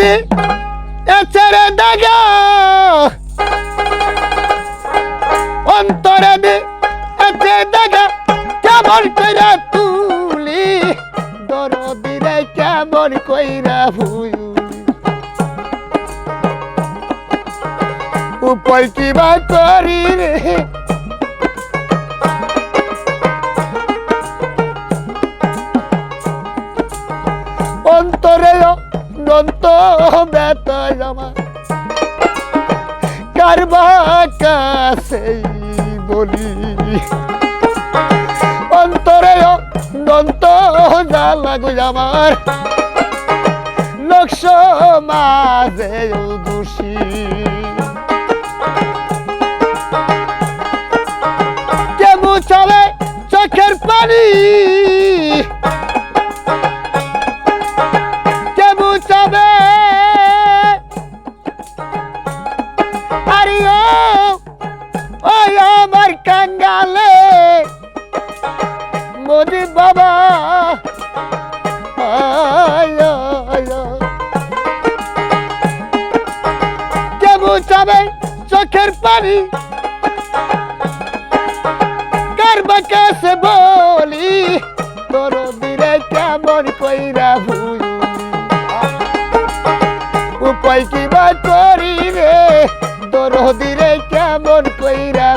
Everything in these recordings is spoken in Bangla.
দি এছেড়ে দাগা অন্তরে দি এছে দাগা কেমন কইরা তুলি। দরদিরে কেমন কইরা ভুলি উপায় কিবা করি রে? অন্তরে নন্ত বেতাল আমার। কারবা বলি? অন্তরে দন্ত জ্বালা গো আমার। নকশ মাঝে দোষী। বাবা। চবে চোখের পানি। কারবা কাছে বলি, তোর দিলে কেমন কইরা ভুলি। উপায় কিবা করি রে, তোর দিলে কেমন কইরা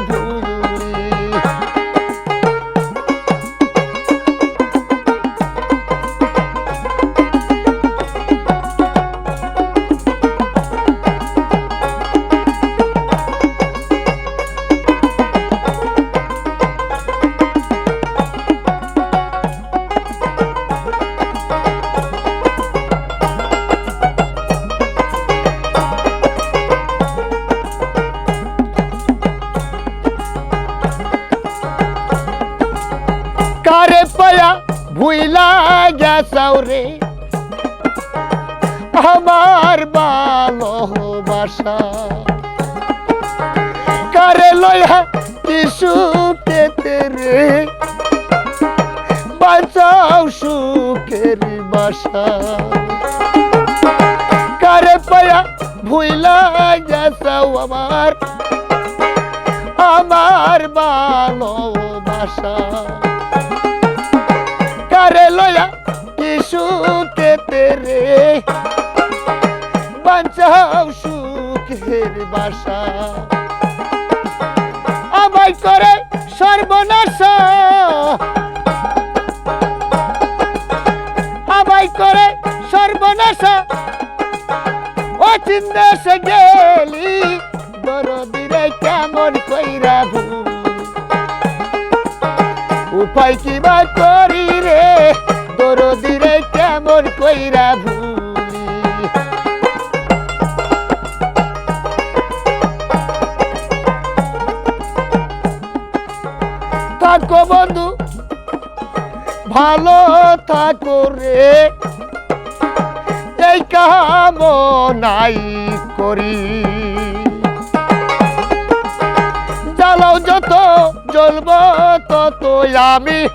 কারে পায়া ভুইলা গেছাও রে? আমার ভালোবাসা কারে লয়া কিছু পেতে রে? বাঁচাও সুখের বাসা। কারে পায়া ভুইলা গেছাও আমার আমার ভালোবাসা কারে লয়া কিছু কেতে রে বাঞ্চাও সুখের বাসা। আমায় করে সর্বনাশ। আমায় করে সর্বনাশ। ও চিন্দেশে গেলি দরদিরে কেমন কইরা ভুল। উপায় কিবা করি রে? দরদিরে কেমন কইরা ভুলি? থাকো বন্ধু, ভালো থাকো রে। এই কাম নাই করি। জ্বালাও যত, জ্বলব তত। আমি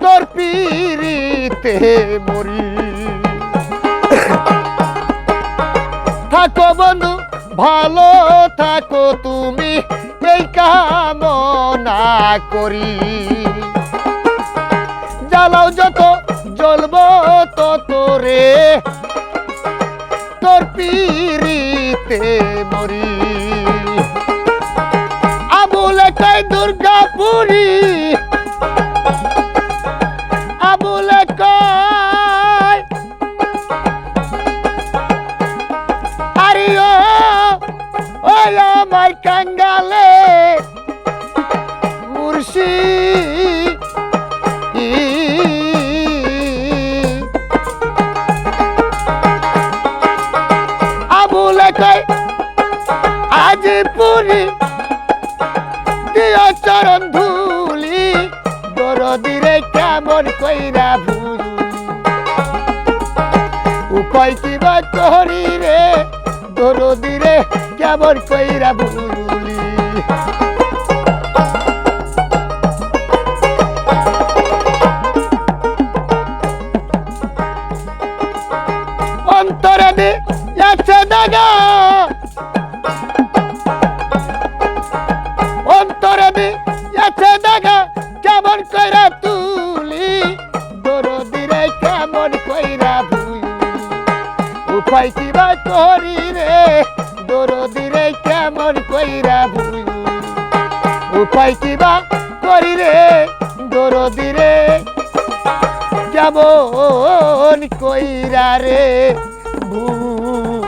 তোর পিড়িতে মরি। থাকো বন্ধু, ভালো থাকো তুমি, এই কামনা করি। জ্বালাও যত, জ্বলব তত রে। তোর পিড়িতে মরি। কই দুর্গাপুরি আবুলে কই আরে ওই আমার কাঙ্গালে মুর্শি আবুলে কই আজ পুরি চরণ ধুলি দরদিরে কেমন কইরা ভুলি। উপায় কিবা করি রে দরদিরে কেমন কইরা ভুলি। উপায় কিবা করি রে? দরদি রে কেমন কইরা ভুল? উপায় কিবা করি রে, দরদি রে কেমন কইরা রে ভুলি?